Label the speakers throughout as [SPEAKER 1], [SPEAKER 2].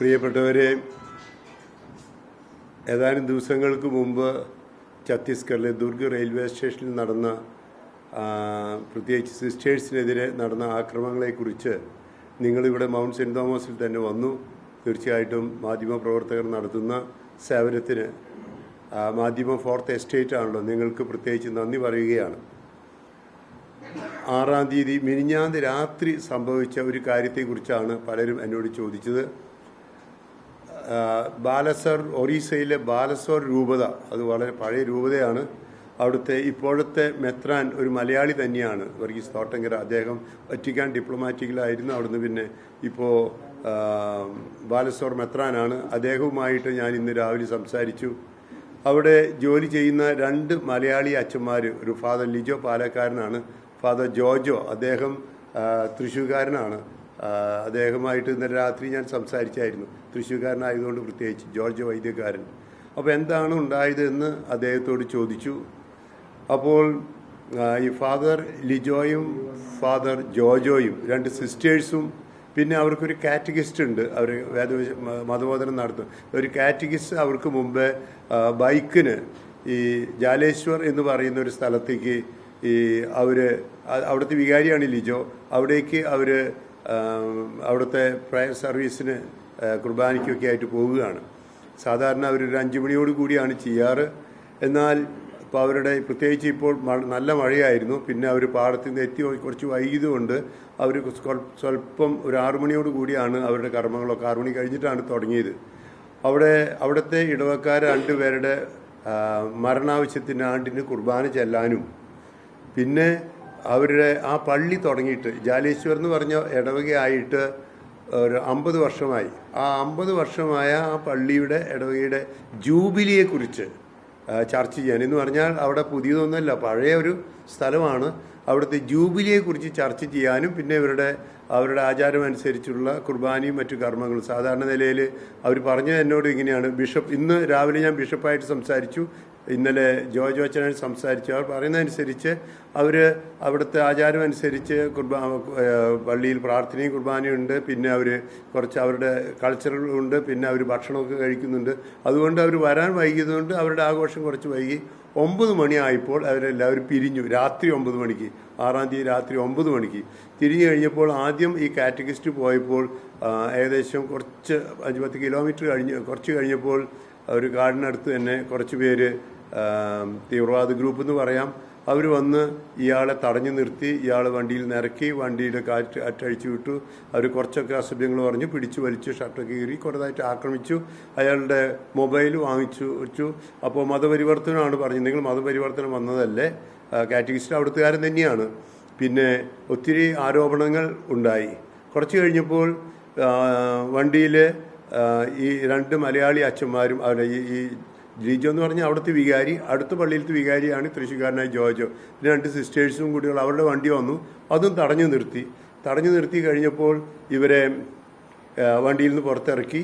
[SPEAKER 1] പ്രിയപ്പെട്ടവരെ ഏതാനും ദിവസങ്ങൾക്ക് മുമ്പ് ഛത്തീസ്ഗഡിലെ ദുർഗ് റെയിൽവേ സ്റ്റേഷനിൽ നടന്ന പ്രത്യേകിച്ച് സിസ്റ്റേഴ്സിനെതിരെ നടന്ന ആക്രമണങ്ങളെക്കുറിച്ച് നിങ്ങളിവിടെ മൗണ്ട് സെന്റ് തോമസിൽ തന്നെ വന്നു. തീർച്ചയായിട്ടും മാധ്യമപ്രവർത്തകർ നടത്തുന്ന സേവനത്തിന് മാധ്യമ ഫോർത്ത് എസ്റ്റേറ്റ് ആണല്ലോ നിങ്ങൾക്ക് പ്രത്യേകിച്ച് നന്ദി പറയുകയാണ്. ആറാം തീയതി മിനിഞ്ഞാന്ത് രാത്രി സംഭവിച്ച ഒരു കാര്യത്തെക്കുറിച്ചാണ് പലരും എന്നോട് ചോദിച്ചത്. ബാലസോർ ഒറീസയിലെ ബാലസോർ രൂപത. അത് വളരെ പഴയ രൂപതയാണ്. അവിടുത്തെ ഇപ്പോഴത്തെ മെത്രാൻ ഒരു മലയാളി തന്നെയാണ്. വർഗീസ് തോട്ടങ്കര അദ്ദേഹം വറ്റിക്കാൻ ഡിപ്ലോമാറ്റിക്കിലായിരുന്നു അവിടുന്ന് പിന്നെ ഇപ്പോൾ ബാലസോർ മെത്രാനാണ്. അദ്ദേഹവുമായിട്ട് ഞാൻ ഇന്ന് രാവിലെ സംസാരിച്ചു. അവിടെ ജോലി ചെയ്യുന്ന രണ്ട് മലയാളി അച്ഛന്മാർ ഒരു ഫാദർ ലിജോ പാലക്കാരനാണ് ഫാദർ ജോജോ അദ്ദേഹം തൃശ്ശൂർക്കാരനാണ് അദ്ദേഹമായിട്ട് ഇന്നലെ രാത്രി ഞാൻ സംസാരിച്ചായിരുന്നു. തൃശ്ശൂർക്കാരനായതുകൊണ്ട് പ്രത്യേകിച്ച് ജോർജ് വൈദ്യക്കാരൻ. അപ്പോൾ എന്താണ് ഉണ്ടായതെന്ന് അദ്ദേഹത്തോട് ചോദിച്ചു. അപ്പോൾ ഈ ഫാദർ ലിജോയും ഫാദർ ജോജോയും രണ്ട് സിസ്റ്റേഴ്സും പിന്നെ അവർക്കൊരു കാറ്റഗിസ്റ്റ് ഉണ്ട് അവർ വേദ മതബോധനം നടത്തും. ഒരു കാറ്റഗിസ്റ്റ് അവർക്ക് മുമ്പേ ബൈക്കിന് ഈ ജാലേശ്വർ എന്ന് പറയുന്ന ഒരു സ്ഥലത്തേക്ക് ഈ അവർ അവിടുത്തെ വികാരിയാണ് ലിജോ. അവിടേക്ക് അവർ അവിടുത്തെ പ്രയർ സർവീസിന് കുർബാനയ്ക്കൊക്കെ ആയിട്ട് പോവുകയാണ്. സാധാരണ അവരൊരു അഞ്ച് മണിയോട് കൂടിയാണ് ചെയ്യാറ്. എന്നാൽ ഇപ്പോൾ അവരുടെ പ്രത്യേകിച്ച് ഇപ്പോൾ നല്ല മഴയായിരുന്നു. പിന്നെ അവർ പാടത്തിൽ നിന്ന് എത്തി കുറച്ച് വൈകിയതുകൊണ്ട് അവർ സ്വല്പം ഒരു ആറു മണിയോട് കൂടിയാണ് അവരുടെ കർമ്മങ്ങളൊക്കെ. ആറു മണി കഴിഞ്ഞിട്ടാണ് തുടങ്ങിയത്. അവിടെ അവിടുത്തെ ഇടവക്കാർ രണ്ടുപേരുടെ മരണാവശ്യത്തിന് ആണ്ടിന് കുർബാന ചെല്ലാനും. പിന്നെ അവരുടെ ആ പള്ളി തുടങ്ങിയിട്ട് ജാലേശ്വർ എന്ന് പറഞ്ഞ ഇടവകയായിട്ട് ഒരു അമ്പത് വർഷമായി. ആ അമ്പത് വർഷമായ ആ പള്ളിയുടെ ഇടവകയുടെ ജൂബിലിയെക്കുറിച്ച് ചർച്ച ചെയ്യാൻ. എന്ന് പറഞ്ഞാൽ അവിടെ പുതിയതൊന്നുമല്ല പഴയ ഒരു സ്ഥലമാണ്. അവിടുത്തെ ജൂബിലിയെക്കുറിച്ച് ചർച്ച ചെയ്യാനും പിന്നെ ഇവരുടെ അവരുടെ ആചാരം അനുസരിച്ചുള്ള കുർബാനയും മറ്റു കർമ്മങ്ങളും. സാധാരണ നിലയിൽ അവർ പറഞ്ഞത് എന്നോട് ഇങ്ങനെയാണ്. ബിഷപ്പ് ഇന്ന് രാവിലെ ഞാൻ ബിഷപ്പായിട്ട് സംസാരിച്ചു. ഇന്നലെ ജോജ് അച്ഛനെ സംസാരിച്ചു. അവർ പറയുന്നതനുസരിച്ച് അവർ അവിടുത്തെ ആചാരം അനുസരിച്ച് കുർബാ പള്ളിയിൽ പ്രാർത്ഥനയും കുർബാനയും ഉണ്ട്. പിന്നെ അവർ കുറച്ച് അവരുടെ കൾച്ചറുകളുണ്ട് പിന്നെ അവർ ഭക്ഷണമൊക്കെ കഴിക്കുന്നുണ്ട്. അതുകൊണ്ട് അവർ വരാൻ വൈകിയതുകൊണ്ട് അവരുടെ ആഘോഷം കുറച്ച് വൈകി. ഒമ്പത് മണിയായപ്പോൾ അവരെല്ലാവരും പിരിഞ്ഞു. രാത്രി ഒമ്പത് മണിക്ക്. ആറാം തീയതി രാത്രി ഒമ്പത് മണിക്ക്. തിരിഞ്ഞു കഴിഞ്ഞപ്പോൾ ആദ്യം ഈ കാറ്റഗിസ്റ്റ് പോയപ്പോൾ ഏകദേശം കുറച്ച് അഞ്ച് പത്ത് കിലോമീറ്റർ കഴിഞ്ഞ് കുറച്ച് കഴിഞ്ഞപ്പോൾ ഒരു കാടിനടുത്ത് തന്നെ കുറച്ച് പേര് തീവ്രവാദ ഗ്രൂപ്പ് എന്ന് പറയാം. അവർ വന്ന് ഇയാളെ തടഞ്ഞു നിർത്തി ഇയാൾ വണ്ടിയിൽ നിറക്കി വണ്ടിയുടെ കാറ്റ് അറ്റഴിച്ചു വിട്ടു. അവർ കുറച്ചൊക്കെ അസഭ്യങ്ങൾ പറഞ്ഞു പിടിച്ചു വലിച്ചു ഷർട്ടൊക്കെ കീറി കുറേതായിട്ട് ആക്രമിച്ചു. അയാളുടെ മൊബൈൽ വാങ്ങിച്ചു വെച്ചു. അപ്പോൾ മതപരിവർത്തനമാണ് പറഞ്ഞത്. നിങ്ങൾ മതപരിവർത്തനം വന്നതല്ലേ? കാറ്റഗിസ്റ്റ് അവിടുത്തുകാരൻ തന്നെയാണ്. പിന്നെ ഒത്തിരി ആരോപണങ്ങൾ ഉണ്ടായി. കുറച്ച് കഴിഞ്ഞപ്പോൾ വണ്ടിയിൽ ഈ രണ്ട് മലയാളി അച്ഛന്മാരും അവിടെ ഈ ഈ ജിജോ എന്ന് പറഞ്ഞാൽ അവിടുത്തെ വികാരി അടുത്ത പള്ളിയിലത്തെ വികാരിയാണ് തൃശ്ശൂർക്കാരനായ ജോജോ. രണ്ട് സിസ്റ്റേഴ്സും കൂടികൾ അവരുടെ വണ്ടി വന്നു. അതും തടഞ്ഞു നിർത്തി. തടഞ്ഞു നിർത്തി കഴിഞ്ഞപ്പോൾ ഇവരെ വണ്ടിയിൽ നിന്ന് പുറത്തിറക്കി.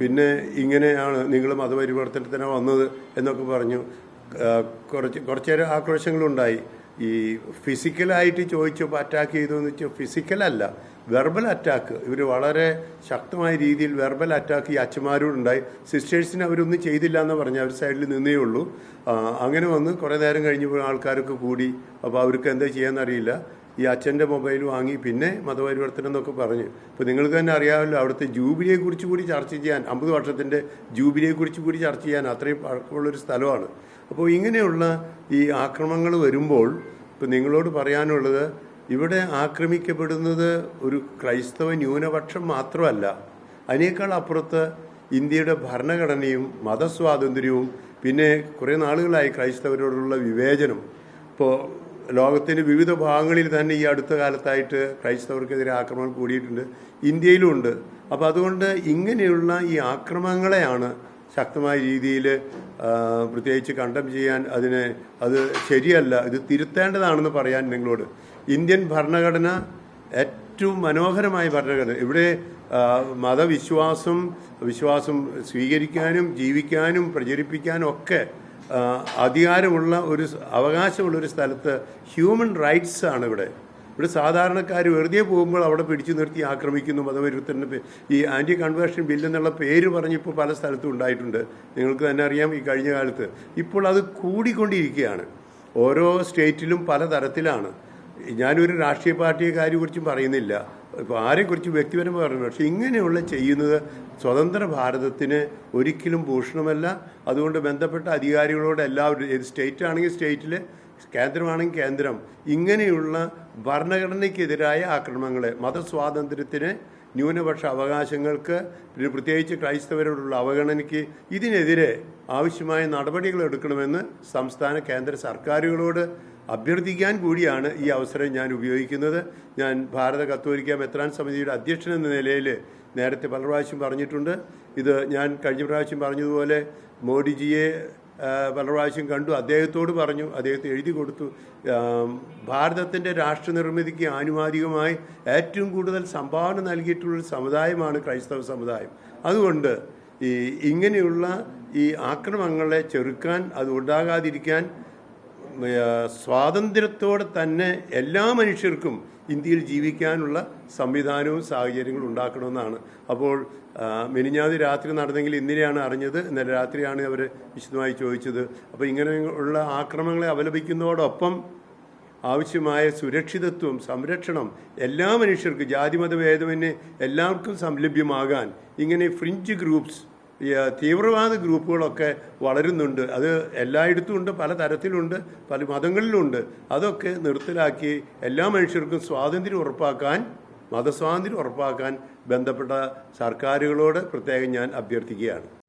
[SPEAKER 1] പിന്നെ ഇങ്ങനെയാണ് നിങ്ങൾ മതപരിവർത്തനത്തിന് വന്നത് എന്നൊക്കെ പറഞ്ഞു. കുറച്ച് കുറച്ചേരം ആക്രോശങ്ങളുണ്ടായി. ഈ ഫിസിക്കലായിട്ട് ചോദിച്ചപ്പോൾ അറ്റാക്ക് ചെയ്തു എന്ന് വെച്ചാൽ ഫിസിക്കലല്ല വെർബൽ അറ്റാക്ക് ഇവർ വളരെ ശക്തമായ രീതിയിൽ വെർബൽ അറ്റാക്ക് ഈ അച്ഛന്മാരോടുണ്ടായി. സിസ്റ്റേഴ്സിന് അവരൊന്നും ചെയ്തില്ല എന്ന് പറഞ്ഞു അവർ സൈഡിൽ നിന്നേ ഉള്ളൂ. അങ്ങനെ വന്ന് കുറേ നേരം കഴിഞ്ഞപ്പോൾ ആൾക്കാരൊക്കെ കൂടി. അപ്പോൾ അവർക്ക് എന്താ ചെയ്യാന്നറിയില്ല. ഈ അച്ഛന്റെ മൊബൈൽ വാങ്ങി പിന്നെ മതപരിവർത്തനം എന്നൊക്കെ പറഞ്ഞു. ഇപ്പോൾ നിങ്ങൾക്ക് തന്നെ അറിയാമല്ലോ അവിടുത്തെ ജൂബിലിയെക്കുറിച്ച് കൂടി ചർച്ച ചെയ്യാൻ അമ്പത് വർഷത്തിന്റെ ജൂബിലിയെക്കുറിച്ച് കൂടി ചർച്ച ചെയ്യാൻ അത്രയും പഴക്കമുള്ളൊരു സ്ഥലമാണ്. അപ്പോൾ ഇങ്ങനെയുള്ള ഈ ആക്രമങ്ങൾ വരുമ്പോൾ ഇപ്പോൾ നിങ്ങളോട് പറയാനുള്ളത് ഇവിടെ ആക്രമിക്കപ്പെടുന്നത് ഒരു ക്രൈസ്തവ ന്യൂനപക്ഷം മാത്രമല്ല അതിനേക്കാൾ അപ്പുറത്ത് ഇന്ത്യയുടെ ഭരണഘടനയും മതസ്വാതന്ത്ര്യവും പിന്നെ കുറേ നാളുകളായി ക്രൈസ്തവരോടുള്ള വിവേചനം. ഇപ്പോൾ ലോകത്തിന്റെ വിവിധ ഭാഗങ്ങളിൽ തന്നെ ഈ അടുത്ത കാലത്തായിട്ട് ക്രൈസ്തവർക്കെതിരെ ആക്രമണം കൂടിയിട്ടുണ്ട്. ഇന്ത്യയിലും ഉണ്ട്. അപ്പോൾ അതുകൊണ്ട് ഇങ്ങനെയുള്ള ഈ ആക്രമണങ്ങളെയാണ് ശക്തമായ രീതിയിൽ പ്രത്യേകിച്ച് കണ്ടം ചെയ്യാൻ അതിനെ അത് ശരിയല്ല ഇത് തിരുത്തേണ്ടതാണെന്ന് പറയാൻ നിങ്ങളോട്. ഇന്ത്യൻ ഭരണഘടന ഏറ്റവും മനോഹരമായ ഭരണഘടന. ഇവിടെ മതവിശ്വാസം വിശ്വാസം സ്വീകരിക്കാനും ജീവിക്കാനും പ്രചരിപ്പിക്കാനും ഒക്കെ അധികാരമുള്ള ഒരു അവകാശമുള്ള ഒരു സ്ഥലത്ത് ഹ്യൂമൻ റൈറ്റ്സ് ആണ് ഇവിടെ. ഇവിടെ സാധാരണക്കാർ വെറുതെ പോകുമ്പോൾ അവിടെ പിടിച്ചു നിർത്തി ആക്രമിക്കുന്നു. മതവിരുദ്ധരുടെ പേ- ഈ ആന്റി കൺവേർഷൻ ബില്ലെന്നുള്ള പേര് പറഞ്ഞിപ്പോൾ പല സ്ഥലത്തും ഉണ്ടായിട്ടുണ്ട്. നിങ്ങൾക്ക് തന്നെ അറിയാം ഈ കഴിഞ്ഞ കാലത്ത്. ഇപ്പോൾ അത് കൂടിക്കൊണ്ടിരിക്കുകയാണ്. ഓരോ സ്റ്റേറ്റിലും പല തരത്തിലാണ് ഞാനൊരു രാഷ്ട്രീയ പാർട്ടിയെ കാര്യത്തെക്കുറിച്ചും പറയുന്നില്ല. ഇപ്പോൾ ആരെക്കുറിച്ച് വ്യക്തിപരമായി പറഞ്ഞു പക്ഷേ ഇങ്ങനെയുള്ള ചെയ്യുന്നത് സ്വതന്ത്ര ഭാരതത്തിന് ഒരിക്കലും ഭൂഷണമല്ല. അതുകൊണ്ട് ബന്ധപ്പെട്ട അധികാരികളോട് എല്ലാവരും ഏത് സ്റ്റേറ്റ് ആണെങ്കിൽ സ്റ്റേറ്റിൽ കേന്ദ്രമാണെങ്കിൽ കേന്ദ്രം ഇങ്ങനെയുള്ള ഭരണഘടനയ്ക്കെതിരായ ആക്രമണങ്ങളെ മതസ്വാതന്ത്ര്യത്തിന് ന്യൂനപക്ഷ അവകാശങ്ങൾക്ക് പിന്നെ പ്രത്യേകിച്ച് ക്രൈസ്തവരോടുള്ള അവഗണനയ്ക്ക് ഇതിനെതിരെ ആവശ്യമായ നടപടികൾ എടുക്കണമെന്ന് സംസ്ഥാന കേന്ദ്ര സർക്കാരുകളോട് അഭ്യർത്ഥിക്കാൻ കൂടിയാണ് ഈ അവസരം ഞാൻ ഉപയോഗിക്കുന്നത്. ഞാൻ ഭാരത കത്തോലിക്ക മെത്രാൻ സമിതിയുടെ അധ്യക്ഷൻ എന്ന നിലയിൽ നേരത്തെ പല പ്രാവശ്യം പറഞ്ഞിട്ടുണ്ട്. ഇത് ഞാൻ കഴിഞ്ഞ പ്രാവശ്യം പറഞ്ഞതുപോലെ മോഡിജിയെ പല പ്രാവശ്യം കണ്ടു. അദ്ദേഹത്തോട് പറഞ്ഞു. അദ്ദേഹത്തെ എഴുതി കൊടുത്തു. ഭാരതത്തിന്റെ രാഷ്ട്ര നിർമ്മിതിക്ക് ആനുപാതികമായി ഏറ്റവും കൂടുതൽ സംഭാവന നൽകിയിട്ടുള്ള സമുദായമാണ് ക്രൈസ്തവ സമുദായം. അതുകൊണ്ട് ഈ ഇങ്ങനെയുള്ള ഈ ആക്രമങ്ങളെ ചെറുക്കാൻ അത് ഉണ്ടാകാതിരിക്കാൻ സ്വാതന്ത്ര്യത്തോടെ തന്നെ എല്ലാ മനുഷ്യർക്കും ഇന്ത്യയിൽ ജീവിക്കാനുള്ള സംവിധാനവും സാഹചര്യങ്ങളും ഉണ്ടാക്കണമെന്നാണ്. അപ്പോൾ മിനിഞ്ഞാതി രാത്രി നടന്നെങ്കിൽ ഇന്നലെയാണ് അറിഞ്ഞത്. ഇന്നലെ രാത്രിയാണ് അവർ വിശദമായി ചോദിച്ചത്. അപ്പോൾ ഇങ്ങനെയുള്ള ആക്രമണങ്ങളെ അപലപിക്കുന്നതോടൊപ്പം ആവശ്യമായ സുരക്ഷിതത്വം സംരക്ഷണം എല്ലാ മനുഷ്യർക്കും ജാതിമത ഭേദമന്യേ എല്ലാവർക്കും സംലഭ്യമാകാൻ ഇങ്ങനെ ഫ്രിഞ്ച് ഗ്രൂപ്പ്സ് തീവ്രവാദ ഗ്രൂപ്പുകളൊക്കെ വളരുന്നുണ്ട്. അത് എല്ലായിടത്തും ഉണ്ട് പല തരത്തിലുണ്ട് പല മതങ്ങളിലുണ്ട്. അതൊക്കെ നിർത്തലാക്കി എല്ലാ മനുഷ്യർക്കും സ്വാതന്ത്ര്യം ഉറപ്പാക്കാൻ മതസ്വാതന്ത്ര്യം ഉറപ്പാക്കാൻ ബന്ധപ്പെട്ട സർക്കാരുകളോട് പ്രത്യേകം ഞാൻ അഭ്യർത്ഥിക്കുകയാണ്.